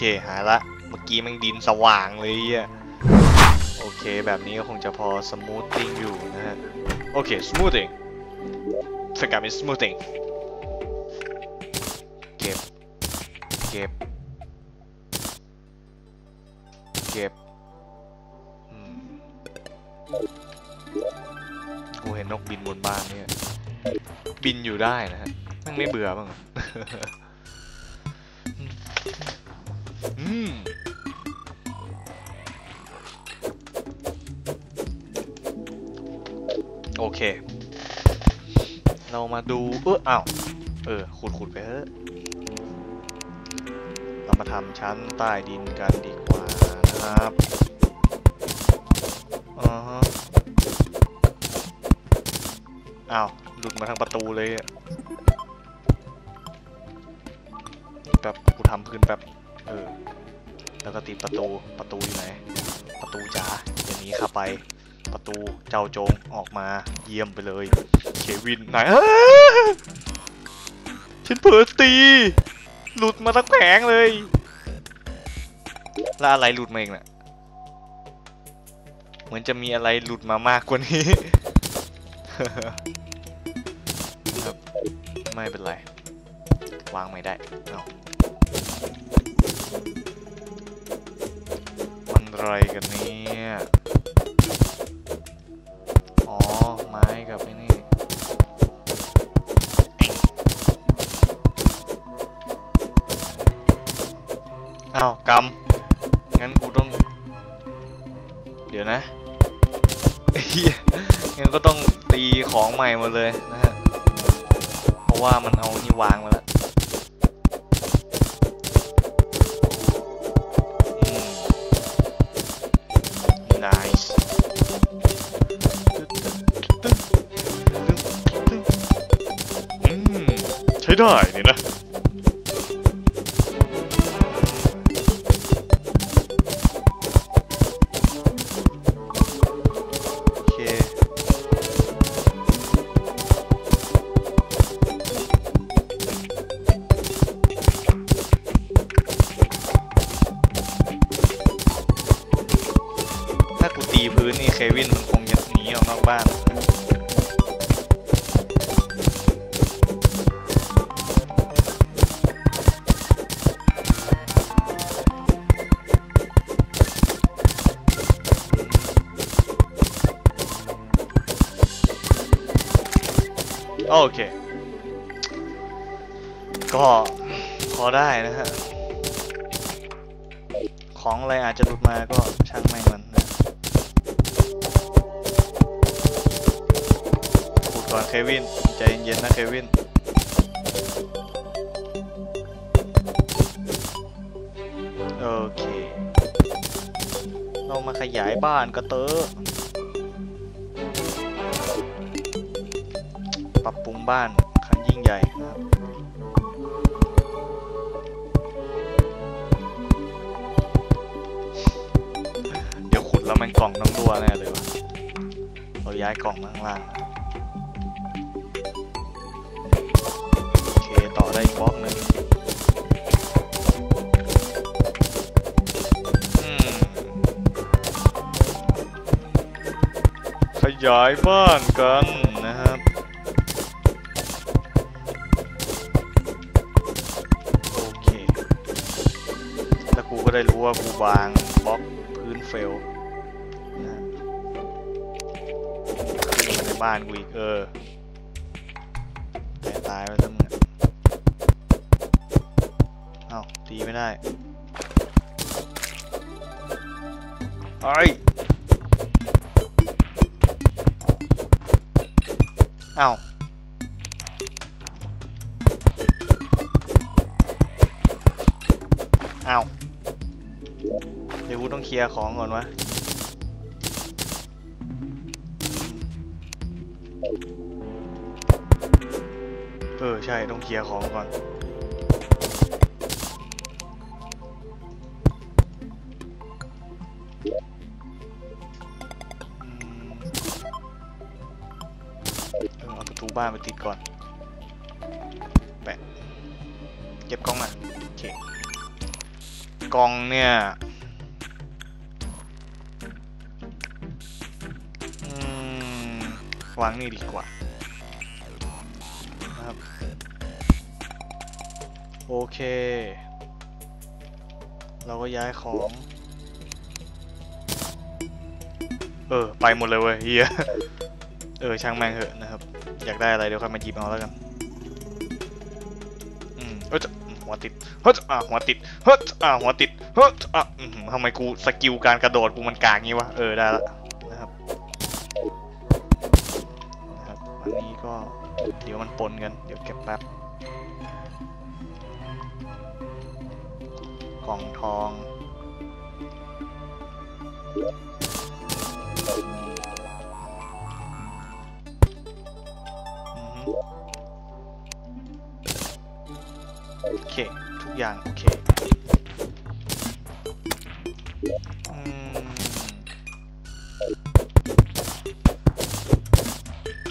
ปึ๊บอ่าโอเคหายละเมื่อกี้มันดินสว่างเลยอะโอเคแบบนี้ก็คงจะพอสมูทติ้งอยู่นะฮะโอเค smoothing สกัดเป็น smoothing เก็บเก็บเก็บอืมกูเห็นนกบินบนบ้านเนี่ยบินอยู่ได้นะฮะมันไม่เบื่อบ้าง โอเค เรามาดู เอออ้าว เออ ขุดขุดไปเถอะ เรามาทำชั้นใต้ดินกันดีกว่านะครับอ่าฮะอ้าว หลุดมาทางประตูเลยแบบกูทำพื้นแบบ ติประตูประตูอยู่ไหน ประตูจ๋าอย่างนี้เข้าไป ประตูเจ้าจงออกมาเยี่ยมไปเลยเควินไหนอ้าฉันเผลอตี หลุดมาทั้งแผงเลย แล้วอะไรหลุดมาเองน่ะเหมือนจะมีอะไรหลุดมามากกว่านี้ครับไม่เป็นไร วางไม่ได้เอา อะไรกันเนี่ย อ๋อ ไม้กับไอ้นี่อ้าวกำงั้นกูต้อง เดี๋ยวนะงั้นก็ต้องตีของใหม่หมาเลยนะฮะ เพราะว่ามันเอานี่วางมาแล้ว ใช้ได้ อเค ก็พอได้นะฮะ ของอะไรอาจจะหลุดมาก็ช่างแม่งมันนะพูดก่อนเควิน ใจเย็นๆนะเควินโอเค เรามาขยายบ้านก็เตอะ ปรับปรุงบ้านครั้งยิ่งใหญ่นะครับเดี๋ยวขุดแล้วมันกล่องต้องรั่วแน่เลยวะเราย้ายกล่องมาข้างล่างโอเคต่อได้อีกบล็อกหนึ่งขยายบ้านกันนะครับ ได้รู้ว่ากูวางบล็อกพื้นเฟลนะฮะขึ้นมาในบ้านกูอีกเออแต่ตายไปซะมึงอะเอ้าตีไม่ได้ไอ้ยเอ้า เดี๋ยวกูต้องเคลียร์ของก่อนวะเออใช่ต้องเคลียร์ของก่อนเออเอาประตูบ้านไปติดก่อน แปะ เก็บกล้องมาโอเคกล่องเนี่ย วางนี่ดีกว่านะครับโอเค เราก็ย้ายของ เออ ไปหมดเลยเว้ยเฮียเออ ช่างแม่งเหอะนะครับ อยากได้อะไรเดี๋ยวค่อยมาหยิบเอาแล้วกัน อืมเออจะหัวติดเฮ้ยอะหัวติดเฮ้ยอะหัวติดเฮ้ยอะทำไมกูสกิลการกระโดดกูมันกากงี้วะ เออ ได้ละ เดี๋ยวมันปนกัน เดี๋ยวเก็บแป๊บ กล่องทอง โอเค ทุกอย่าง โอเค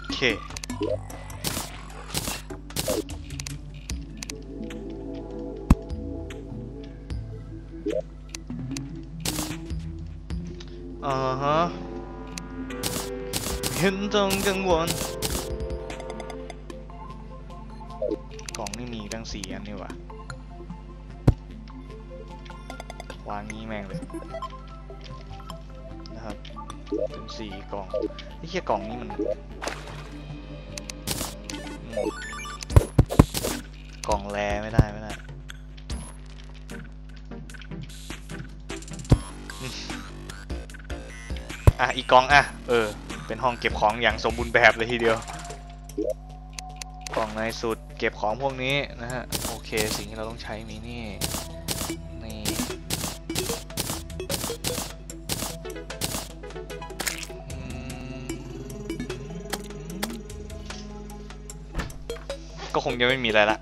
โอเค ต้องกังวล กล่องนี่มีตั้งสี่อันนี่หว่ะวางงี้แม่งเลยนะครับเป็นสี่กล่องไอ้เหี้ยกล่องนี้มันมกล่องแรไม่ได้ไม่ได้อะอีกกล่องอะ เออ เป็นห้องเก็บของอย่างสมบูรณ์แบบเลยทีเดียว กล่องในสุดเก็บของพวกนี้นะฮะ โอเคสิ่งที่เราต้องใช้มีนี่ นี่ ก็คงจะไม่มีอะไรละ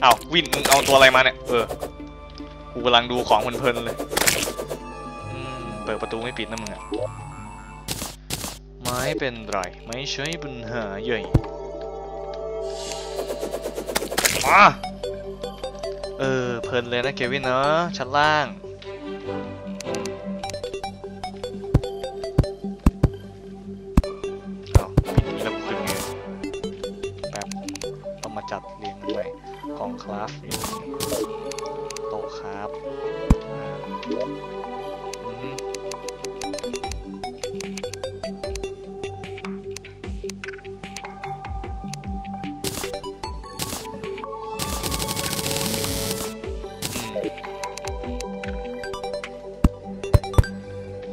เอาวินมึงเอาตัวอะไรมาเนี่ย เออ กูกำลังดูของเพลินๆเลยเปิดประตูไม่ปิดนะมึงอะไม่เป็นไร ไม่ใช่ปัญหาใหญ่มาเออ เพลินเลยนะเควินเนาะชั้นล่าง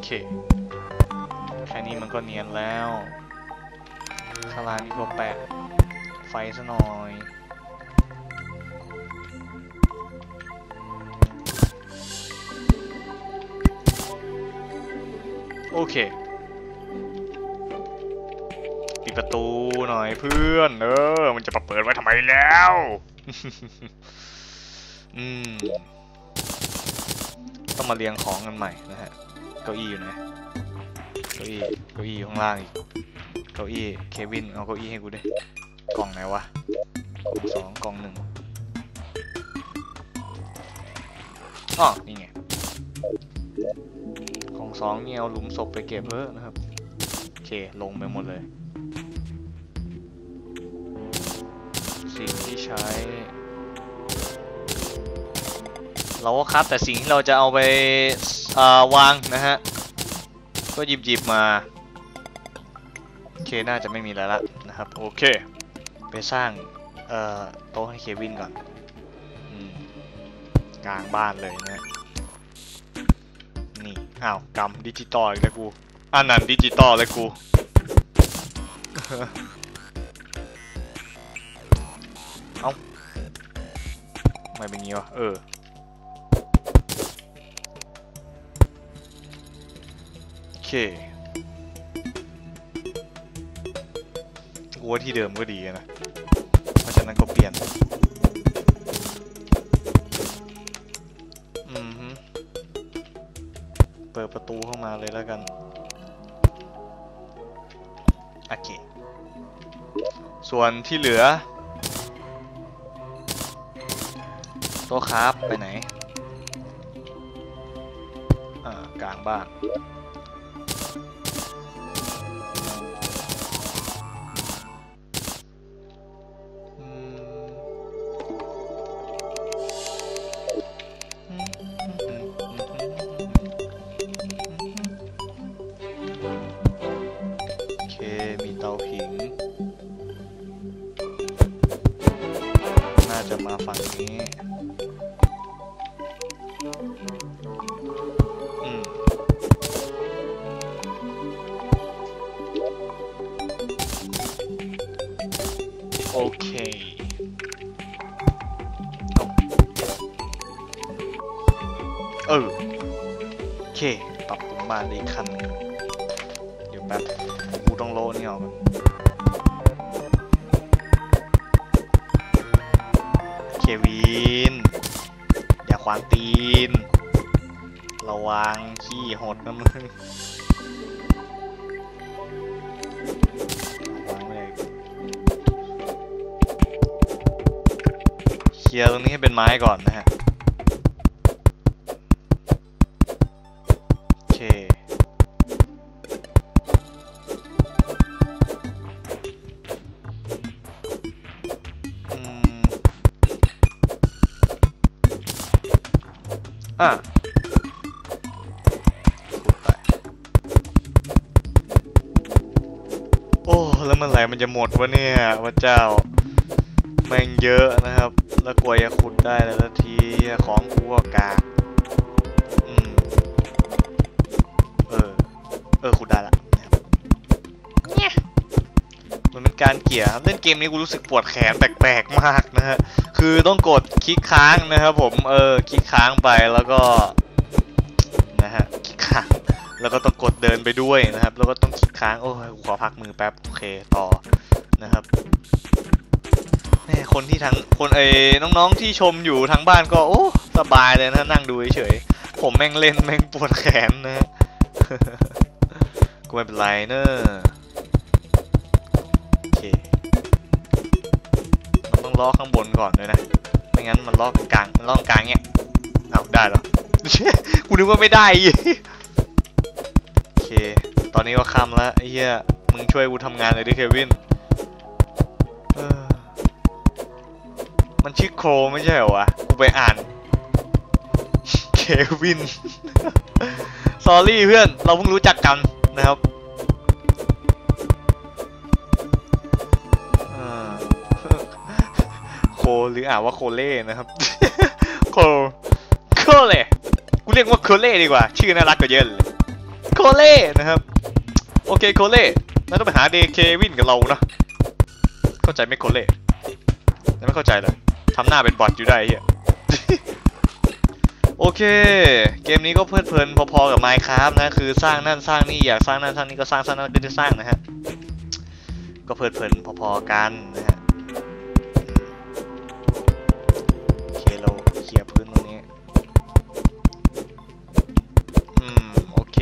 เค แค่นี้มันก็เนียนแล้วข้างล่างนี่ก็แปะไฟซะหน่อยโอเค ปิดประตูหน่อยเพื่อน เออ มันจะมาเปิดไว้ทำไมแล้ว อืม ต้องมาเรียงของกันใหม่นะฮะ เก้าอี้อยู่ไหนเก้าอี้เก้าอี้อยู่ข้างล่างอีกเก้าอี้เควินเอาเก้าอี้ให้กูดิกล่องไหนวะกล่องสองกล่องหนึ่งอ๋อนี่ไงกล่องสองนี่เอาหลุมศพไปเก็บเออะนะครับโอเคลงไปหมดเลย สิ่งที่ใช้ เราก็ครับแต่สิ่งที่เราจะเอาไปาวางนะฮะ ก็หยิบหยิบมา โอเค น่าจะไม่มีแล้วละนะครับ โอเค ไปสร้างโต๊ะให้เควินก่อนอกลางบ้านเลยนะนี่ อ้าวกำดิจิตอลอีกแล้วกูอันนั้นดิจิตอลเลยกูเอ้าทำไมเป็นงี้วะ เออ เคกูว่าที่เดิมก็ดีนะ เพราะฉะนั้นก็เปลี่ยน อืมฮึปิดประตูเข้ามาเลยแล้วกัน โอเค ส่วนที่เหลือโต๊ะครับไปไหน อ่า กลางบ้าน ปรับปรุงบ้านได้อีกขั้นเดี๋ยวแป๊บกูต้องโลนี่ออกก่อเควิน อย่าขวางตีน ระวังขี้หดนะมึงวางไว้เลยเคลียร์ตรงนี้ให้เป็นไม้ก่อนนะฮะ แล้วเมื่อไหร่มันจะหมดวะเนี่ยพระเจ้า แม่งเยอะนะครับ แล้วกลัวจะขุดได้แต่ละทีของกูก็กากอืมเออ เออขุดได้ละเนี่ยมันเป็นการเกลี่ยครับเล่นเกมนี้กูรู้สึกปวดแขนแปลกๆมากนะฮะคือต้องกดคลิกค้างนะครับ ผมเออคลิกค้างไปแล้วก็นะฮะคลิกค้างแล้วก็ต้องกดเดินไปด้วยนะครับ แล้วก็ต้อง ค้างโอ้ยกูขอพักมือแป๊บโอเคต่อนะครับแม่คนที่ทั้งคนเอ้น้องๆที่ชมอยู่ทางบ้านก็โอ้สบายเลยนะนั่งดูเฉยๆผมแม่งเล่นแม่งปวดแขนนะกูไม่เป็นไรเนอะโอเคมันต้องล็อกข้างบนก่อนเลยนะไม่งั้นมันล็อกกลางมันล็อกกลางเนี้ยเอาได้เหรอกูนึกว่าไม่ได้ เค ตอนนี้ก็ค่ำแล้วไอ้เหี้ย มึงช่วยกูทำงานเลยดิเควินมันชื่อโครไม่ใช่เหรอวะ กูไปอ่าน เควิน สอรี่เพื่อน เราเพิ่งรู้จักกันนะครับโคหรืออ่านว่าโคเล่นะครับ โค โคเล่ กูเรียกว่าโคเล่ดีกว่า ชื่อน่ารักกว่าเยอะเลย โคเล่นะครับ โอเคโคเล่นั่นต้องไปหาเดเควินกับเรานะเข้าใจไหมโคเล่ยังไม่เข้าใจเลยทำหน้าเป็นบอทอยู่ได้เฮียโอเค เกมนี้ก็เพลิดเพลินพอๆกับ Minecraft นะ คือสร้างนั่นสร้างนี่อยากสร้างนั่นสร้างนี่ก็สร้างสร้างนั่นก็จะสร้างนะฮะ ก็เพลิดเพลินพอๆกันนะฮะโอเคเราเคลียร์พื้นตรงนี้ อืม โอเค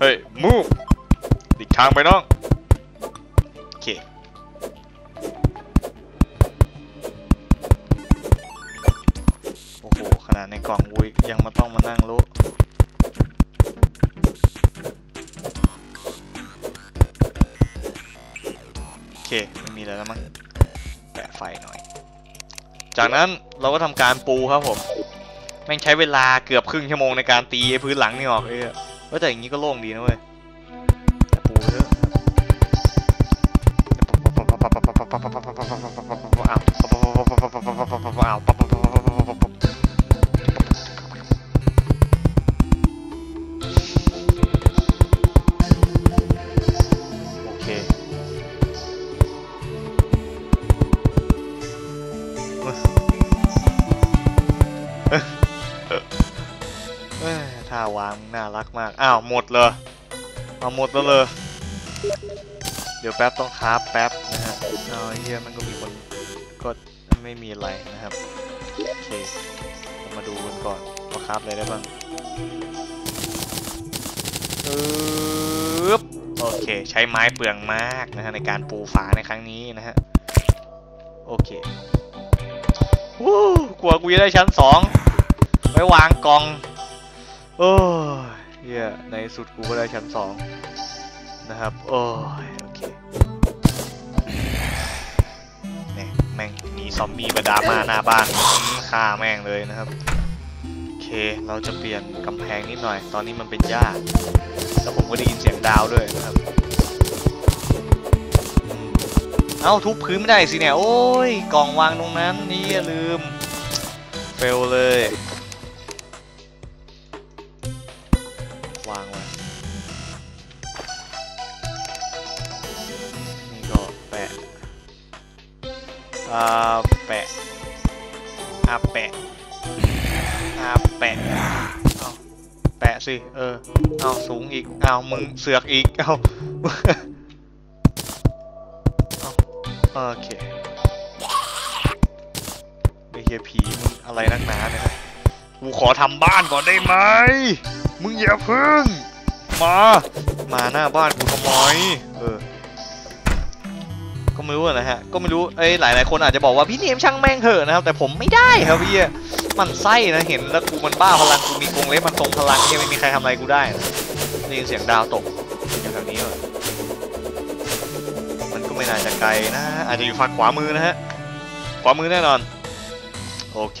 เฮ้ยมูฟดิกทางไปน้อง โอเค โอ้โห ขนาดในกล่องวุยยังมาต้องมานั่งรู้โอเคไม่มีแล้วมั้งแปะไฟหน่อย จากนั้นเราก็ทำการปูครับผม แม่งใช้เวลาเกือบครึ่งชั่วโมงในการตีพื้นหลังนี่ออกเลยอะ ว้ยแต่อย่างนี้ก็โล่งดีนะเว้ยาวางน่ารักมาก อ้าว หมดเลยเอาหมดแล้วเลย เดี๋ยวแป๊บต้องคาแป๊บนะฮะเอาไอ้เฮียมันก็มีคนก็ไม่มีอะไรนะครับ โอเค มาดูกันก่อนว่าคาฟอะไรได้บ้างปึ๊บโอเค ใช้ไม้เปลืองมากนะฮะในการปูฝาในครั้งนี้นะฮะ โอเควู้กลัวกูจะได้ชั้นสองไว้วางกอง โอ้ยเฮียในสุดกูก็ได้ชั้นสองนะครับ โอ้ยโอเคแม่งแม่งมีซอมบี้มาดามาหน้าบ้านฆ่าแม่งเลยนะครับ โอเค เราจะเปลี่ยนกำแพงนิดหน่อย ตอนนี้มันเป็นหญ้า แล้วผมก็ได้ยินเสียงดาวด้วยนะครับ เอ้าทุบพื้นไม่ได้สิเนี่ย โอ้ย กล่องวางตรงนั้นนี่อย่าลืม เฟลเลย อาแปะอาแปะอาแปะเอาแปะสิ เออ เอาสูงอีก เอามึงเสือกอีก เอาเอาโอเคไอ้เฮียผีมึงอะไรนักหนาเนี่ยกูขอทำบ้านก่อนได้ไหม มึงอย่าพึ่ง มา มาหน้าบ้านกูทำไมเออ ไม่รู้อะนะฮะ ก็ไม่รู้ เอ้ย หลายหลายๆคนอาจจะบอกว่าพี่เนมช่างแม่งเถอะนะครับ แต่ผมไม่ได้ครับพี่อะมันไส้นะ เห็นแล้วกูมันบ้าพลัง กูมีกรงเล็บมันทรงพลังเนี่ไม่มีใครทำอะไรกูได้นะได้ยินเสียงดาวตกอยู่แถวนี้เลยมันก็ไม่น่าจะไกลนะ อาจจะอยู่ฝั่งขวามือนะฮะ ขวามือแน่นอน โอเค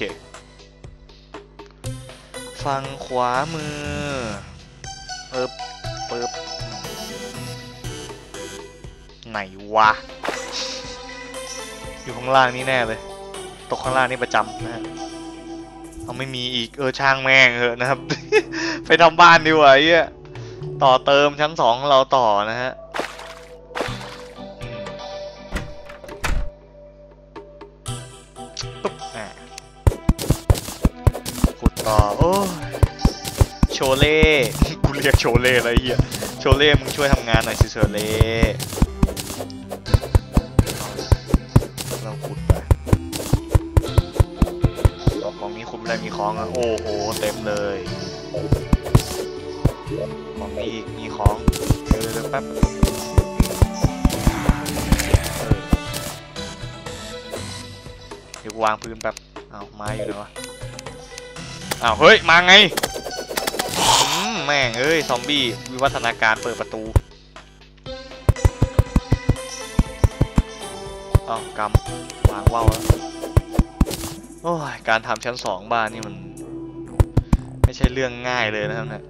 ฝั่งขวามือ เปิบเปิบไหนวะ อยู่ข้างล่างนี่แน่เลย ตกข้างล่างนี่ประจำนะฮะเอาไม่มีอีกเออช่างแม่งเถอะนะครับ ไปทำบ้านดีกว่าไอ้เหี้ยต่อเติมชั้นสองเราต่อนะฮะปุ๊บอะขุดต่อโอ้โชเล่กูเรียกโชเล่อะไรเหี้ยโชเล่มึงช่วยทำงานหน่อยสิโชเล่ ขุดไปอของนี้ขุดไม่ได้มีของอะโอ้โหเต็มเลยของมีอีกมีของเดี๋ยวเดี๋ยวแป๊บเดี๋ยววางพื้นแป๊บเอาไม้อยู่เลยวะอ้าวเฮ้ยมาไงแม่งเอ้ยซอมบี้วิวัฒนาการเปิดประตู อ้าวกำวางว่าวแล้วโอ้ยการทำชั้นสองบ้านนี่มัน ไม่ใช่เรื่องง่ายเลยนะครับเนะ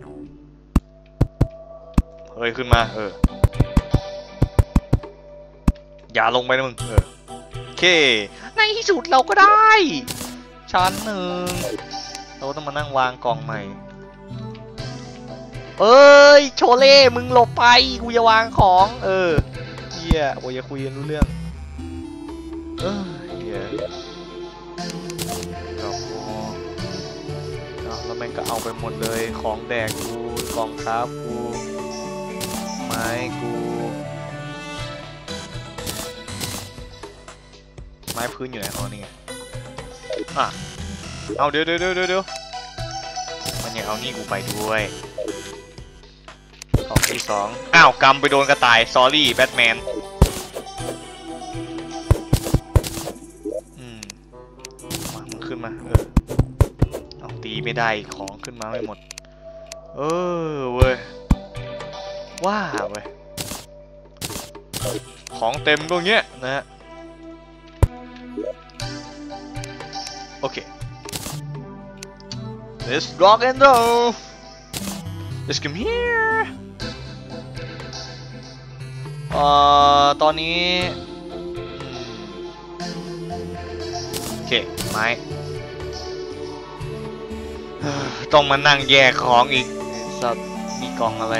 เฮ้ยขึ้นมา เออ อย่าลงไปนะมึง เออโอเค ในที่สุดเราก็ได้ ชั้นหนึ่ง เราต้องมานั่งวางกล่องใหม่ เอ้ย โชเล่ มึงหลบไป กูจะวางของ เออเฮียโอ้ยคุยกันรู้เรื่อง เออเฮียก็พอเอาแล้วแม่งก็เอาไปหมดเลยของแดกกูกองครับกูไม้กูไม้พื้นอยู่ไหนอ๋อนี่ไงอะเอาเดี๋ยวเดี๋ยวเดี๋ยวเดี๋ยวมันยังเอานี่กูไปด้วยกล่องที่สองอ้าวกำไปโดนกระต่าย ซอรี่แบทแมน มามึงขึ้นมา เออเอาตีไม่ได้อีกของขึ้นมาไม่หมด เออเว้ย ว้าเว้ย ของเต็มก็เงี้ยนะฮะ โอเค let's rock and roll let's come here เอ่อ ตอนนี้อืมโอเค ไม้ ต้องมานั่งแยกของอีกสัตว์มีกล่องอะไร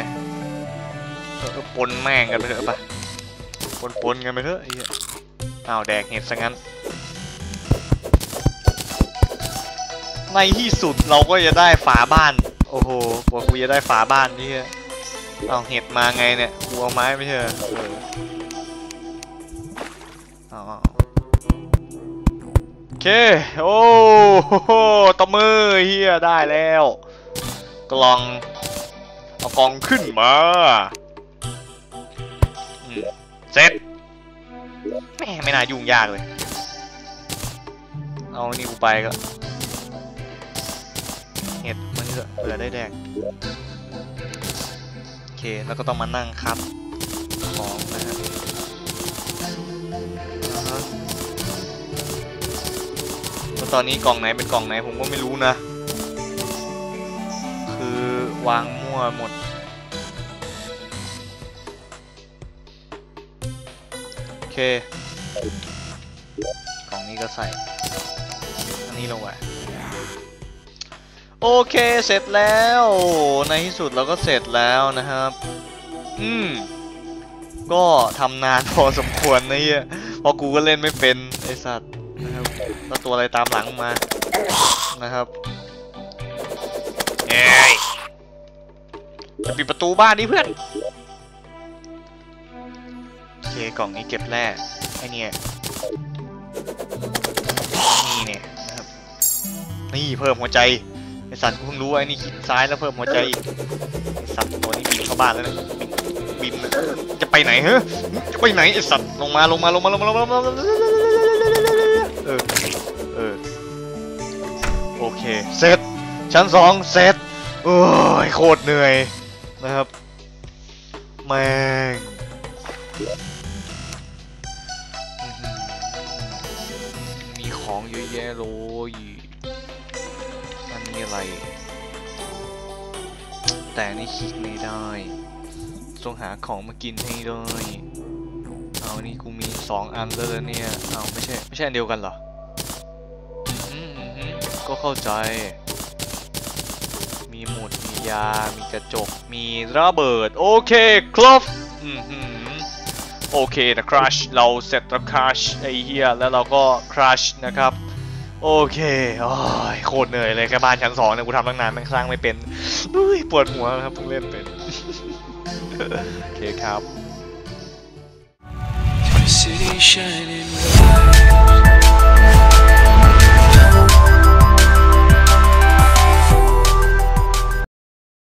เออปนแม่งกันไปเถอะปะปนปนๆกันไปเถอะไอ้เหี้ยอ้าวแดกเห็ดซะงั้น ในที่สุดเราก็จะได้ฝาบ้าน โอ้โหกว่ากูจะได้ฝาบ้านนี่เอาเห็ดมาไงเนี่ยกูเอาไม้ไม่ใช่ เค โอ้โหตบมือเฮียได้แล้ว กล่อง เอากล่องขึ้นมาเสร็จแม่ไม่น่ายุ่งยากเลย เอานี่กูไปก็เห็ดมันเถอะเผื่อได้แดกโอเค แล้วก็ต้องมานั่งคัดของนะฮะอ่ ตอนนี้กล่องไหนเป็นกล่องไหนผมก็ไม่รู้นะ คือวางมั่วหมด โอเค กล่องนี้ก็ใส่ อันนี้ลงไปโอเคเสร็จแล้ว ในที่สุดเราก็เสร็จแล้วนะครับ อืม ก็ทำนานพอสมควรนะเฮียเพราะกูก็เล่นไม่เป็น ไอสัตว์ แล้วตัวอะไรตามหลังมานะครับเอ้ยจะปิดประตูบ้านดิเพื่อนโอเคกล่องนี้เก็บแร่ไอเนี่ยนี่เนี่ยนะครับนี่เพิ่มหัวใจไอสัตว์กูเพิ่งรู้ว่าไอ้นี่คลิกซ้ายแล้วเพิ่มหัวใจอีกไอสัตว์ตัวนี้บินเข้าบ้านแล้วเนี่ยบินบินจะไปไหนเฮ้จะไปไหนไอสัตว์ลงมาลงมาลงมาลงมาลงมาลงมา เออ เออ โอเค เสร็จ ชั้นสองเสร็จโอ้ยโคตรเหนื่อยนะครับ แม่งมีของเยอะแยะเลยอันนี้อะไร แต่นนี่คลิกไม่ได้ต้องหาของมากินให้ได้ เอานี่กูมีสองอันแล้วเนี่ยเอาไม่ใช่ไม่ใช่อันเดียวกันเหรออืมอืมก็เข้าใจ มีหมุด มียา มีกระจก มีระเบิด โอเค ครบอืมโอเคนะครัชเราเสร็จแล้วครัชไอเฮียแล้วเราก็ครัชนะครับ โอเคโอ้ยโคตรเหนื่อยเลยแค่บ้านชั้นสองเนี่ยกูทำตั้งนานแม่งสร้างไม่เป็นเฮ้ยปวดหัวครับเพิ่งเล่นเป็น โอเคครับ City shining bright